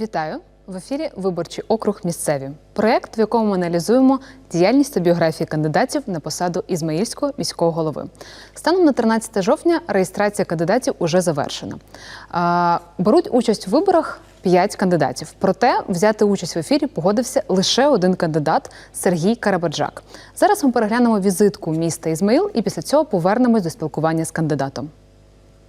Вітаю в ефірі Виборчий округ місцеві. Проєкт, в якому ми аналізуємо діяльність та біографії кандидатів на посаду Ізмаїльського міського голови. Станом на 13 жовтня реєстрація кандидатів уже завершена. Беруть участь у виборах 5 кандидатів. Проте взяти участь в ефірі погодився лише один кандидат Сергій Карабаджак. Зараз ми переглянемо візитку міста Ізмаїл і після цього повернемось до спілкування з кандидатом.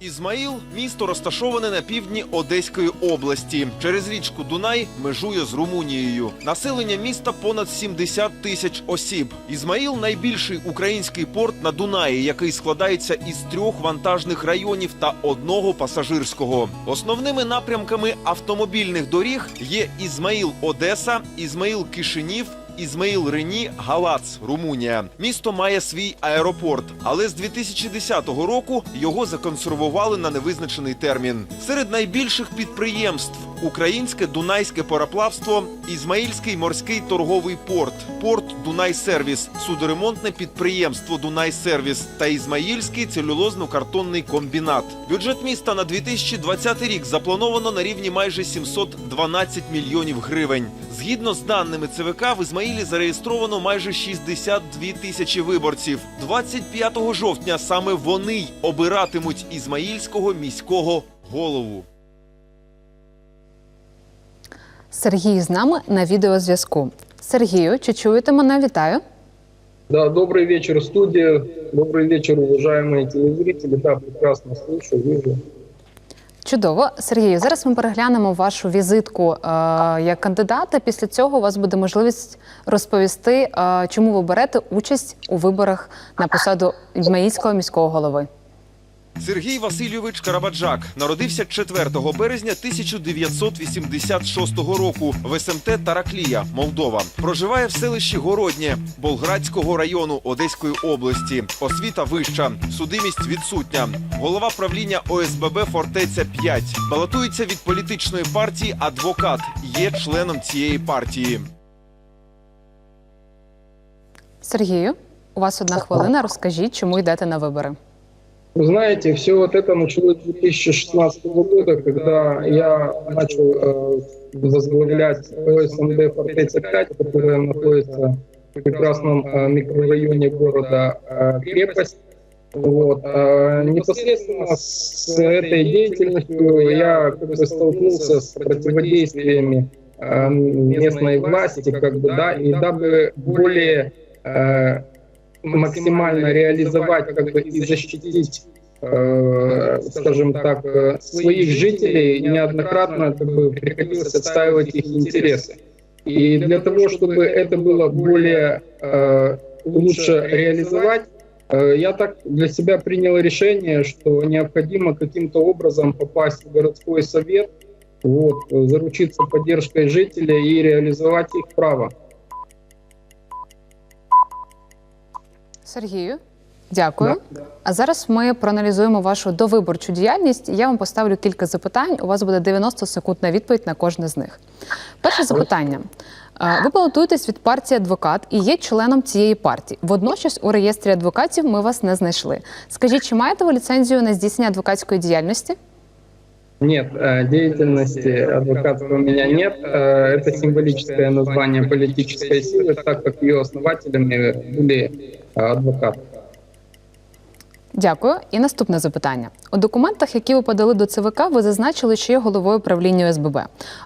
Ізмаїл місто розташоване на півдні Одеської області. Через річку Дунай межує з Румунією. Населення міста понад 70 тисяч осіб. Ізмаїл найбільший український порт на Дунаї, який складається із трьох вантажних районів та одного пасажирського. Основними напрямками автомобільних доріг є Ізмаїл Одеса, Ізмаїл Кишинів. Ізмаїл Рені Галац, Румунія. Місто має свій аеропорт, але з 2010 року його законсервували на невизначений термін. Серед найбільших підприємств українське дунайське пароплавство, Ізмаїльський морський торговий порт, порт Дунай-сервіс, судоремонтне підприємство Дунай-сервіс та Ізмаїльський целюлозно-картонний комбінат. Бюджет міста на 2020 рік заплановано на рівні майже 712 мільйонів гривень. Згідно з даними ЦВК, в Ізмаїлі зареєстровано майже 62 тисячі виборців. 25 жовтня саме вони обиратимуть ізмаїльського міського голову. Сергій з нами на відеозв'язку. Сергію, чи чуєте мене? Вітаю. Да, добрый вечер, студия. Добрый вечер, уважаемые телезрители. Да, прекрасно слышу, вижу. Чудово, Сергію. Зараз ми переглянемо вашу візитку е, як кандидата. Після цього у вас буде можливість розповісти, е, чому ви берете участь у виборах на посаду Ізмаїльського міського голови. Сергій Васильович Карабаджак народився 4 березня 1986 року в СМТ Тараклія, Молдова. Проживає в селищі Городнє Болградського району Одеської області. Освіта вища, судимість відсутня. Голова правління ОСББ Фортеця 5. Балотується від політичної партії Адвокат. Є членом цієї партії. Сергію, у вас одна хвилина. Розкажіть, чому йдете на вибори. Вы знаете, все вот это началось с 2016 года, когда я начал э, возглавлять ОСМД Фортеця 5, которая находится в прекрасном э, микрорайоне города э, Крепость. Вот. А непосредственно с этой деятельностью я как бы столкнулся с противодействиями э, местной власти, как бы, да, и дабы более э, максимально реализовать как бы, и защитить, э, скажем так, э, своих жителей, неоднократно как бы, приходилось отстаивать их интересы. И для того, чтобы это было более э, лучше реализовать, я так для себя принял решение, что необходимо каким-то образом попасть в городской совет, вот, заручиться поддержкой жителей и реализовать их право. Сергію, дякую. А зараз ми проаналізуємо вашу довиборчу діяльність. Я вам поставлю кілька запитань. У вас буде 90 секунд на відповідь на кожне з них. Перше запитання. Е, Ви балотуєтесь від партії адвокат і є членом цієї партії. Водночас у реєстрі адвокатів ми вас не знайшли. Скажіть, чи маєте ви ліцензію на здійснення адвокатської діяльності? Нет, э, деятельности адвоката у меня нет. Э, Это символическое название политической силы, так как ее основателями были э, адвокаты. Дякую. І наступне запитання. У документах, які ви подали до ЦВК, ви зазначили, що є головою правління ОСББ.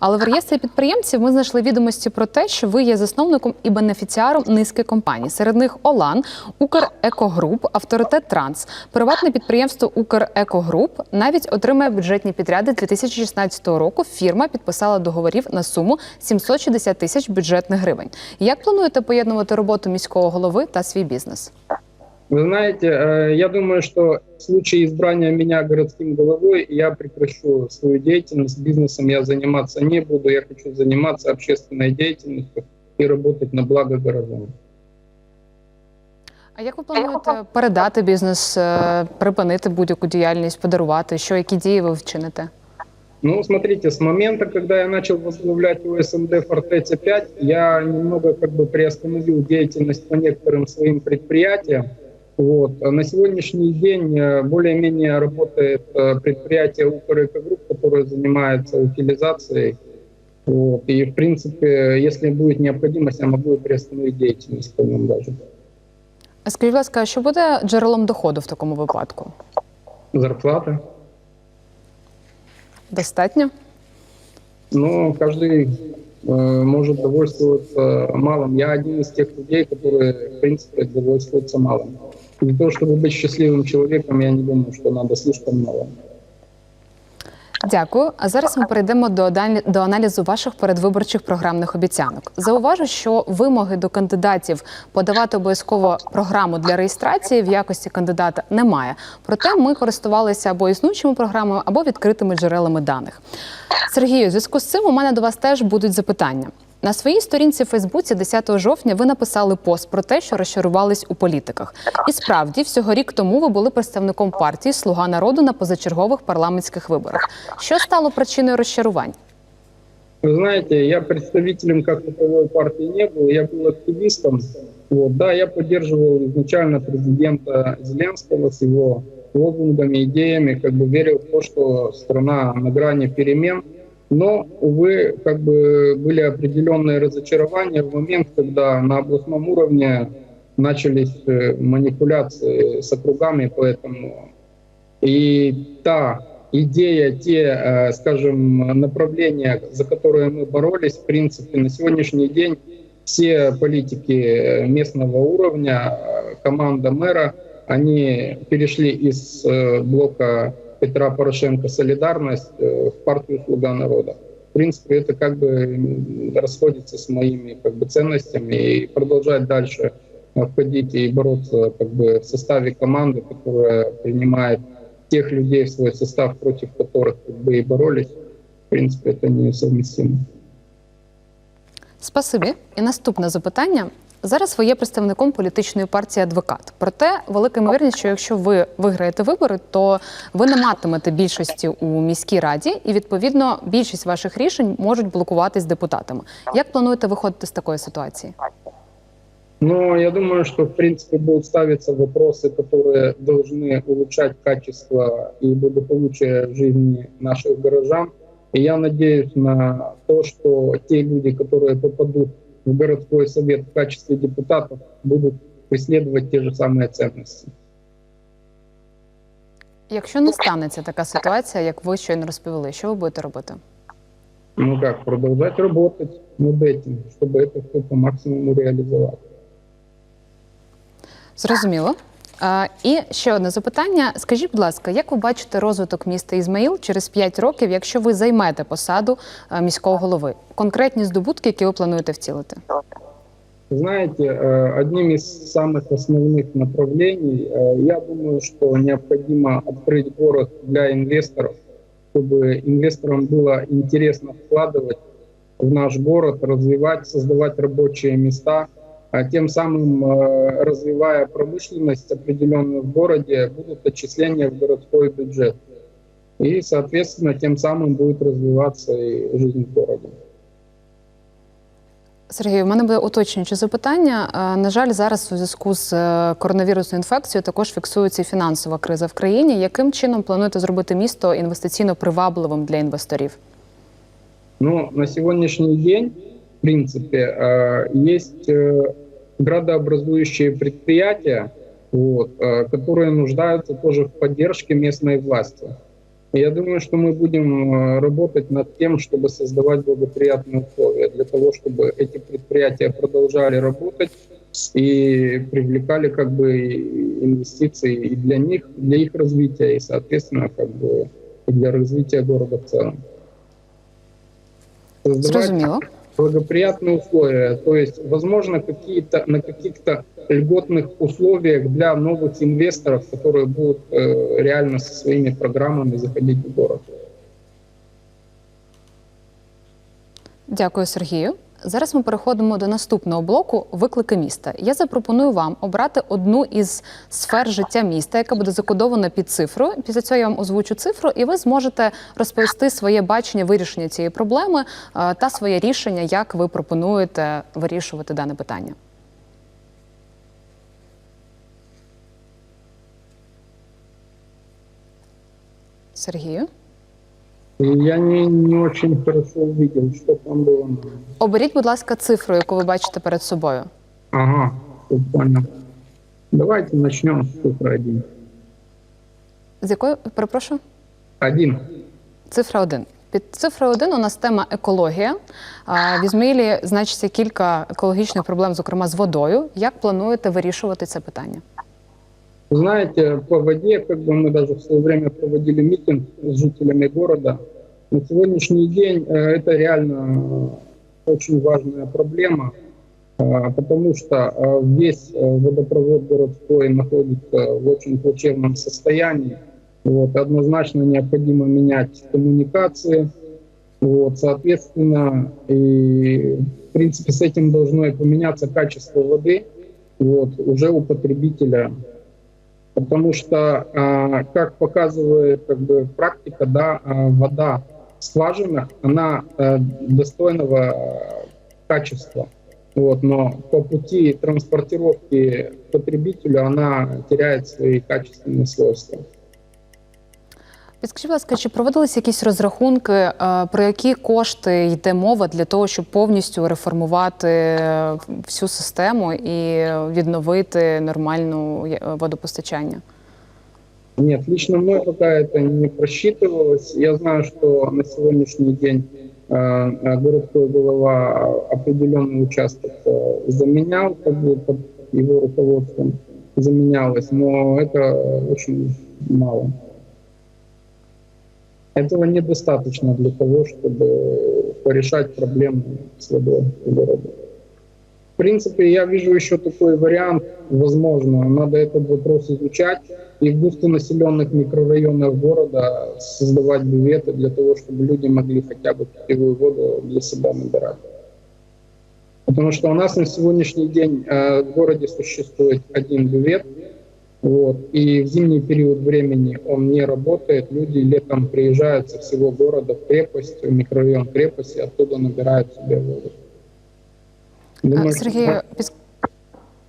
Але в реєстрі підприємців ми знайшли відомості про те, що ви є засновником і бенефіціаром низки компаній. Серед них Олан, Укрекогруп, Авторитет Транс, приватне підприємство Укрекогруп навіть отримає бюджетні підряди 2016 року. Фірма підписала договорів на суму 760 тисяч бюджетних гривень. Як плануєте поєднувати роботу міського голови та свій бізнес? Вы знаете, э, я думаю, что в случае избрания меня городским головой я прекращу свою деятельность. Бизнесом я заниматься не буду. Я хочу заниматься общественной деятельностью и работать на благо горожан. А як ви плануєте передати бізнес, е, припинити будь-яку діяльність, подарувати? Що які дії ви вчините? Ну, смотрите, с момента, когда я начал возглавлять ОСМД Фортеця 5, я немного как бы приостановил деятельность по некоторым своим предприятиям. Вот. А На сегодняшний день э, более-менее работает э, предприятие Укрэко Групп, которое занимается утилизацией Вот. И, в принципе, если будет необходимость, я могу и приостановить деятельность по ним даже. А Скажіть, будь ласка, а що буде джерелом доходу в такому випадку? Зарплата. Достатньо? Но каждый э, может довольствоваться малым. Я один из тех людей, которые, в принципе, довольствуются малым. Для того, чтобы быть счастливым человеком, я не думаю, что надо слишком мало. Дякую. А зараз ми перейдемо до далі- до аналізу ваших передвиборчих програмних обіцянок. Зауважу, що вимоги до кандидатів подавати обов'язково програму для реєстрації в якості кандидата немає. Проте ми користувалися або існуючими програмами, або відкритими джерелами даних. Сергію, у зв'язку з цим у мене до вас теж будуть запитання. На своїй сторінці в Фейсбуці 10 жовтня ви написали пост про те, що розчарувались у політиках. І справді, всього рік тому ви були представником партії Слуга народу на позачергових парламентських виборах. Що стало причиною розчарувань? Вы знаете, я представителем как таковой партии не был, я был активистом. Вот, да, я поддерживал изначально президента Зеленского с его лозунгами, идеями, как бы верил в то, что страна на грани перемен. Но, увы, как бы были определенные разочарования в момент, когда на областном уровне начались э, манипуляции с округами, поэтому и та идея, те, э, скажем, направления, за которые мы боролись, в принципе, на сегодняшний день все политики э, местного уровня, команда мэра, они перешли из блока Петра Порошенко «Солидарность» э, в партию «Слуга народа». В принципе, это как бы расходится с моими как бы, ценностями и продолжать дальше э, входить и бороться как бы, в составе команды, которая принимает тех людей в свой состав, против которых как бы, и боролись. В принципе, это несовместимо. Спасибі. І наступне запитання. Зараз ви є представником політичної партії адвокат. Проте велика ймовірність, що якщо ви виграєте вибори, то ви не матимете більшості у міській раді, і відповідно більшість ваших рішень можуть блокуватись депутатами. Як плануєте виходити з такої ситуації? Но я думаю, что, в принципе, будут ставиться вопросы, которые должны улучшать качество и благополучие жизни наших горожан. И я надеюсь на то, что те люди, которые попадут в городской совет в качестве депутатов, будут преследовать те же самые ценности. Якщо не станеться така ситуація, як ви щойно розповіли, що ви будете робити? Ну как, продолжать работать над этим, чтобы это все по максимуму реализовать. Зрозуміло. А, і ще одне запитання. Скажіть, будь ласка, як ви бачите розвиток міста Ізмаїл через 5 років, якщо ви займете посаду а, міського голови? Конкретні здобутки, які ви плануєте втілити? Знаете, э, одним из самых основных направлений, э, я думаю, что необходимо открыть город для инвесторов, чтобы инвесторам было интересно вкладывать в наш город, развивать, создавать рабочие места, а тем самым, э, развивая промышленность определенную в городе, будут отчисления в городской бюджет. И, соответственно, тем самым будет развиваться и жизнь в городе. Сергій, у мене буде уточнююче запитання. Е, На жаль, зараз у зв'язку з е, коронавірусною інфекцією також фіксується і фінансова криза в країні. Яким чином плануєте зробити місто інвестиційно привабливим для інвесторів? Но на сегодняшний день, в принципе, э, есть э, градообразующие предприятия, вот, э, которые нуждаются тоже в поддержке местной власти. Я думаю, что мы будем э, работать над тем, чтобы создавать благоприятные условия для того, чтобы эти предприятия продолжали работать и привлекали как бы инвестиции и для них, для их развития, и, соответственно, как бы для развития города в целом. Создавать Зрозуміло. благоприятные условия, то есть, возможно, какие-то на каких-то льготных условиях для новых инвесторов, которые будут э, реально со своими программами заходить в город. Дякую, Сергію. Зараз ми переходимо до наступного блоку виклики міста. Я запропоную вам обрати одну із сфер життя міста, яка буде закодована під цифрою. Після цього я вам озвучу цифру, і ви зможете розповісти своє бачення вирішення цієї проблеми е, та своє рішення, як ви пропонуєте вирішувати дане питання. Сергію. И я не, не очень хорошо увидел, что там было. Оберіть, будь ласка, цифру, яку ви бачите перед собою. Ага, всё понял. Давайте начнем с цифры один. З якої перепрошую? Один. Цифра 1. Під цифрою 1 у нас тема екологія. А, В Ізмаїлі значиться кілька екологічних проблем, зокрема з водою. Як плануєте вирішувати це питання? Знаете, по воде, как бы мы даже в свое время проводили митинг с жителями города. На сегодняшний день э, это реально э, очень важная проблема, э, потому что весь водопровод городской находится в очень плачевном состоянии. Вот, однозначно необходимо менять коммуникации. Вот, соответственно, и в принципе с этим должно и поменяться качество воды вот, уже у потребителя. Потому что, а, как показывает как бы, практика, да, а, вода в скважинах, она э, достойного качества. Вот, но по пути транспортировки потребителю она теряет свои качественные свойства. Підскажіть, будь ласка, чи проводилися якісь розрахунки, е, про які кошти йде мова для того, щоб повністю реформувати е, всю систему і відновити нормальну е, водопостачання? Нет, лично мной пока это не просчитывалось. Я знаю, что на сегодняшний день э, э, городской голова определенный участок э, заменял, как бы под его руководством заменялось, но это очень мало. Этого недостаточно для того, чтобы порешать проблемы с водой в городе. В принципе, я вижу еще такой вариант, возможно, надо этот вопрос изучать и в густонаселенных микрорайонах города создавать бюветы для того, чтобы люди могли хотя бы питьевую воду для себя набирать. Потому что у нас на сегодняшний день э, в городе существует один бювет, вот, и в зимний период времени он не работает. Люди летом приезжают со всего города в крепость, в микрорайон крепости, оттуда набирают себе воду. Думаю, что- Сергію, під-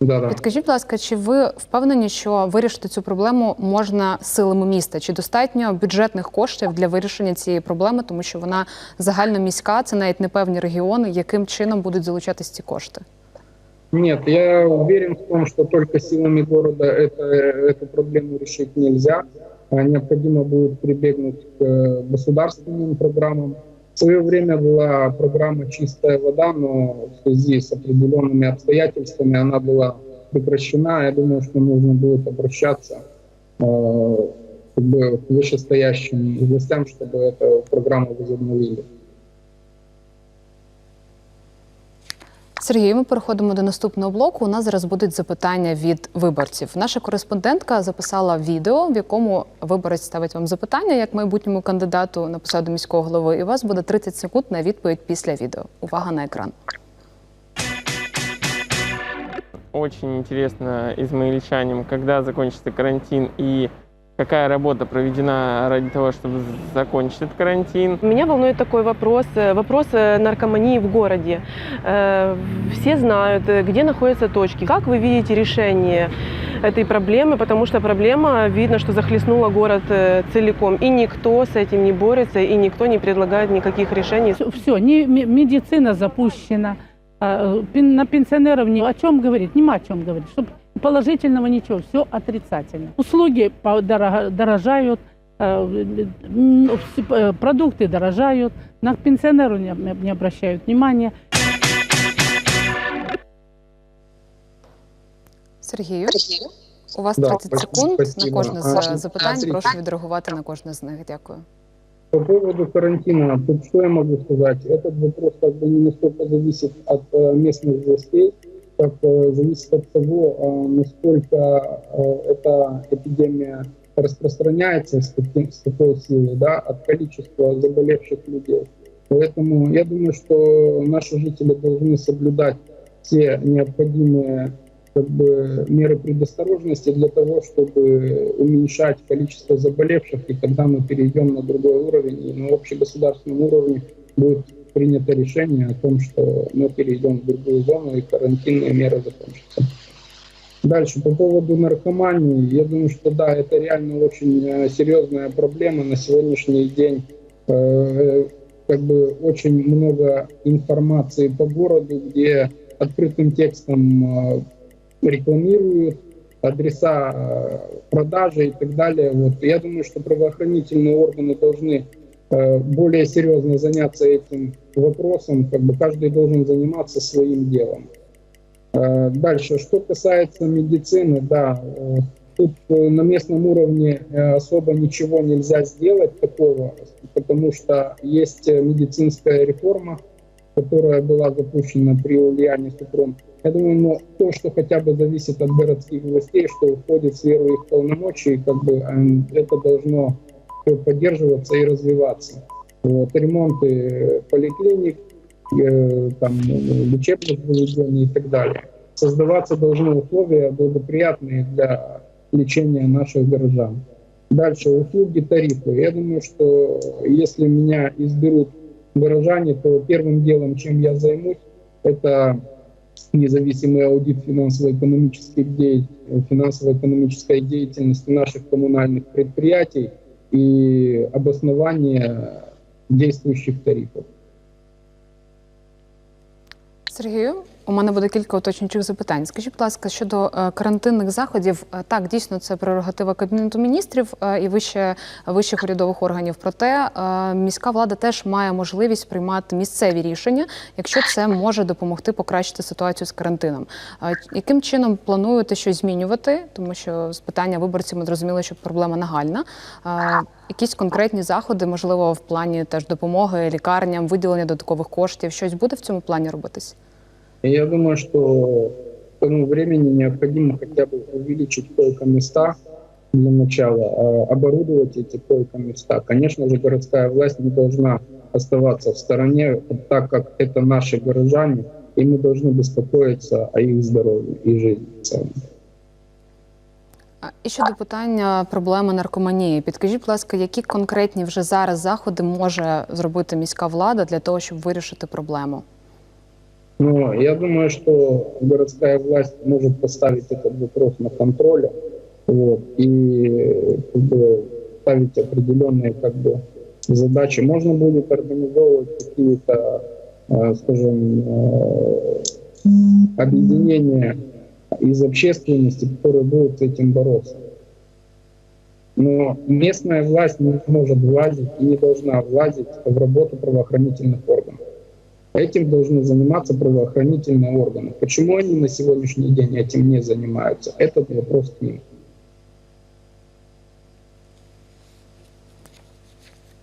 Да, да. Підкажіть, будь ласка, чи ви впевнені, що вирішити цю проблему можна силами міста? Чи достатньо бюджетних коштів для вирішення цієї проблеми, тому що вона загальноміська, це навіть не певні регіони, яким чином будуть залучатись ці кошти? Нет, я уверен в том, что только силами города это, эту проблему решить нельзя. А Необходимо будет прибегнуть к э, государственным программам. В свое время была программа «Чистая вода», но в связи с определенными обстоятельствами она была прекращена. Я думаю, что нужно будет обращаться э, как бы, к вышестоящим властям, чтобы эту программу возобновили. Сергій, ми переходимо до наступного блоку. У нас зараз будуть запитання від виборців. Наша кореспондентка записала відео, в якому виборець ставить вам запитання як майбутньому кандидату на посаду міського голови. І у вас буде 30 секунд на відповідь після відео. Увага на екран. Очень интересно измаильчанам, когда закончится карантин и какая работа проведена ради того, чтобы закончить этот карантин. Меня волнует такой вопрос, э, вопрос э, наркомании в городе. Э, Все знают, где находятся точки. Как вы видите решение этой проблемы? Потому что проблема, видно, что захлестнула город целиком. И никто с этим не борется, и никто не предлагает никаких решений. Все, не, ме- медицина запущена. а, На пенсионеров ни о чем говорить, нема о чем говорить. Чтоб положительного ничего, все отрицательно. Услуги подорога- дорожают, э, м, вс- э, продукты дорожают, на пенсионеров не, не обращают внимания. Сергію, у вас Да, 30 спасибо, секунд на спасибо. кожне А, з запитань. Сергій. Прошу відреагувати на кожне з них. Дякую. По поводу карантина, тут что я могу сказать? Этот вопрос как бы не настолько зависит от э, местных властей, как э, зависит от того, э, насколько э, эта эпидемия распространяется с, таким, с такой силой, да, от количества заболевших людей. Поэтому я думаю, что наши жители должны соблюдать все необходимые как бы, меры предосторожности для того, чтобы уменьшать количество заболевших, и тогда мы перейдем на другой уровень, и на общегосударственном уровне будет принято решение о том, что мы перейдем в другую зону, и карантинные меры закончатся. Дальше, по поводу наркомании, я думаю, что да, это реально очень э, серьезная проблема. На сегодняшний день э, как бы очень много информации по городу, где открытым текстом э, рекламируют адреса продажи и так далее. Вот. Я думаю, что правоохранительные органы должны более серьезно заняться этим вопросом. Как бы каждый должен заниматься своим делом. Э, Дальше, что касается медицины, да, э, тут э, на местном уровне э, особо ничего нельзя сделать такого, потому что есть э, медицинская реформа, которая была запущена при Ульяне Супрун. Я думаю, но то, что хотя бы зависит от городских властей, что входит в сферу их полномочий, как бы эм, это должно поддерживаться и развиваться. Вот, ремонты поликлиник, э, там, э, лечебных заведений и так далее. Создаваться должны условия благоприятные для лечения наших горожан. Дальше, услуги, тарифы. Я думаю, что если меня изберут горожане, то первым делом, чем я займусь, это независимый аудит финансово-экономической, де- финансово-экономической деятельности наших коммунальных предприятий и обоснование действующих тарифов. Сергію, у мене буде кілька уточнюючих запитань. Скажіть, будь ласка, щодо е, карантинних заходів, Е, так дійсно це прерогатива кабінету міністрів е, і вище вищих урядових органів. Проте міська влада теж має можливість приймати місцеві рішення, якщо це може допомогти покращити ситуацію з карантином. Яким чином плануєте щось змінювати? Тому що з питання виборців ми зрозуміли, що проблема нагальна. Якісь конкретні заходи, можливо, в плані теж допомоги лікарням, виділення додаткових коштів. Щось буде в цьому плані робитись? И я думаю, что к тому времени необходимо хотя бы увеличить койко-места для начала, а оборудовать эти койко-места. Конечно же, городская власть не должна оставаться в стороне, так как это наши горожане, и мы должны беспокоиться о их здоровье и жизни в целом. А, І щодо питання проблеми наркоманії, підкажіть, будь ласка, які конкретні вже зараз заходи може зробити міська влада для того, щоб вирішити проблему? Но я думаю, что городская власть может поставить этот вопрос на контроле вот, и как бы, ставить определенные как бы, задачи. Можно будет организовывать какие-то, э, скажем, э, объединения из общественности, которые будут с этим бороться. Но местная власть не может влазить и не должна влазить в работу правоохранительных органов. Этим должны заниматься правоохранительные органы. Почему они на сегодняшний день этим не занимаются? Этот вопрос к ним.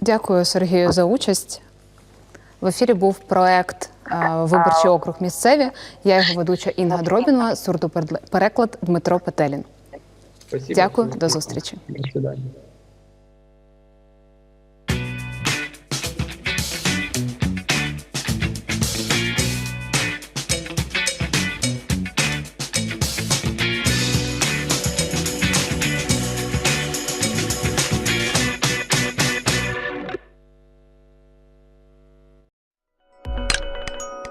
Дякую, Сергію, за участь. В ефірі був проект е, Виборчий округ місцеві. Я його ведуча Інга Дробінова, сурдопереклад Дмитро Петелін. Спасибо. Дякую, до зустрічі. До свидания.